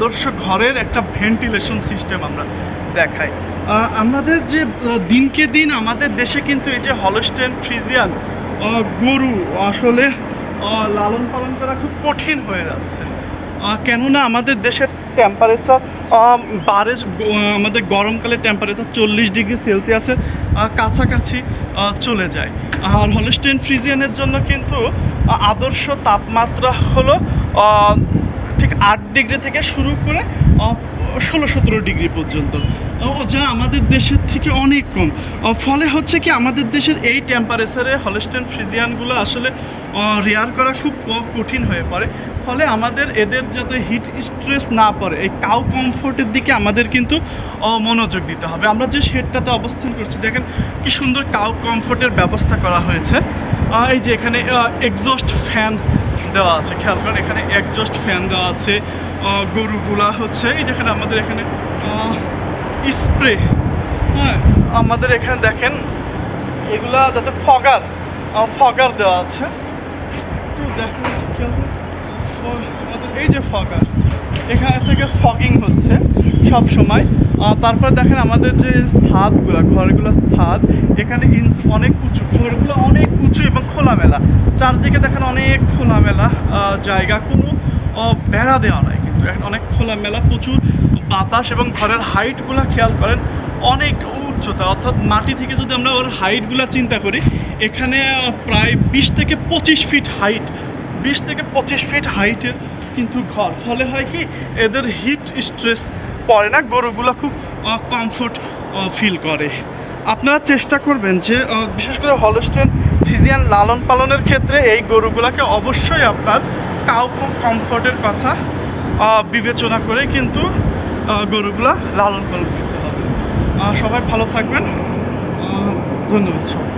আদর্শ ঘরের একটা ভেন্টিলেশন সিস্টেম আমরা দেখাই। আমাদের যে দিনকে দিন আমাদের দেশে কিন্তু এই যে হলস্টেন ফ্রিজিয়ান গরু আসলে লালন পালন করা খুব কঠিন হয়ে যাচ্ছে। কেননা আমাদের দেশের টেম্পারেচার বারে আমাদের গরমকালে টেম্পারেচার চল্লিশ ডিগ্রি সেলসিয়াসের কাছাকাছি চলে যায়। আর হলস্টেন ফ্রিজিয়ানের জন্য কিন্তু আদর্শ তাপমাত্রা হলো আট ডিগ্রি থেকে শুরু করে ষোলো সতেরো ডিগ্রি পর্যন্ত। ও যা আমাদের দেশের থেকে অনেক কম। ফলে হচ্ছে কি আমাদের দেশের এই টেম্পারেচারে হলস্টেন ফ্রিজিয়ানগুলো আসলে রেয়ার করা খুব কঠিন হয়ে পড়ে। ফলে আমাদের এদের যাতে হিট স্ট্রেস না পড়ে, এই কাউ কমফোর্টের দিকে আমাদের কিন্তু মনোযোগ দিতে হবে। আমরা যে শেডটাতে অবস্থান করছি, দেখেন কি সুন্দর কাউ কমফোর্টের ব্যবস্থা করা হয়েছে। এই যে এখানে এক্সস্ট ফ্যান দেওয়া আছে। খেয়াল করেন, এখানে একজস্ট ফ্যান দেওয়া আছে। গরুগুলা হচ্ছে, এই যেখানে আমাদের এখানে স্প্রে হ্যাঁ আমাদের এখানে দেখেন, এগুলা যাতে ফগার ফগার দেওয়া আছে। দেখেন এই যে ফগার, এখানে থেকে ফগিং হচ্ছে সব সময়। তারপর দেখেন আমাদের যে ছাদগুলো, ঘরগুলোর ছাদ, এখানে ইঞ্চ অনেক উঁচু, ঘরগুলো অনেক উঁচু এবং খোলামেলা। চারদিকে দেখেন অনেক খোলামেলা জায়গা, কোনো বেড়া দেওয়া নাই কিন্তু। এখন অনেক খোলামেলা, প্রচুর বাতাস এবং ঘরের হাইটগুলো খেয়াল করেন, অনেক উচ্চতা। অর্থাৎ মাটি থেকে যদি আমরা ওর হাইটগুলো চিন্তা করি, এখানে প্রায় বিশ থেকে পঁচিশ ফিট হাইট, বিশ থেকে পঁচিশ ফিট হাইটের কিন্তু ঘর। ফলে হয় কি, এদের হিট স্ট্রেস পড়ে না, গরুগুলো খুব কমফোর্ট ফিল করে। আপনারা চেষ্টা করবেন যে বিশেষ করে হলস্টেন ফিজিয়ান লালন পালনের ক্ষেত্রে এই গরুগুলোকে অবশ্যই আপনার কাউ কমফোর্টের কথা বিবেচনা করে কিন্তু গরুগুলা লালন পালন করতে হবে। সবাই ভালো থাকবেন। ধন্যবাদ সবাই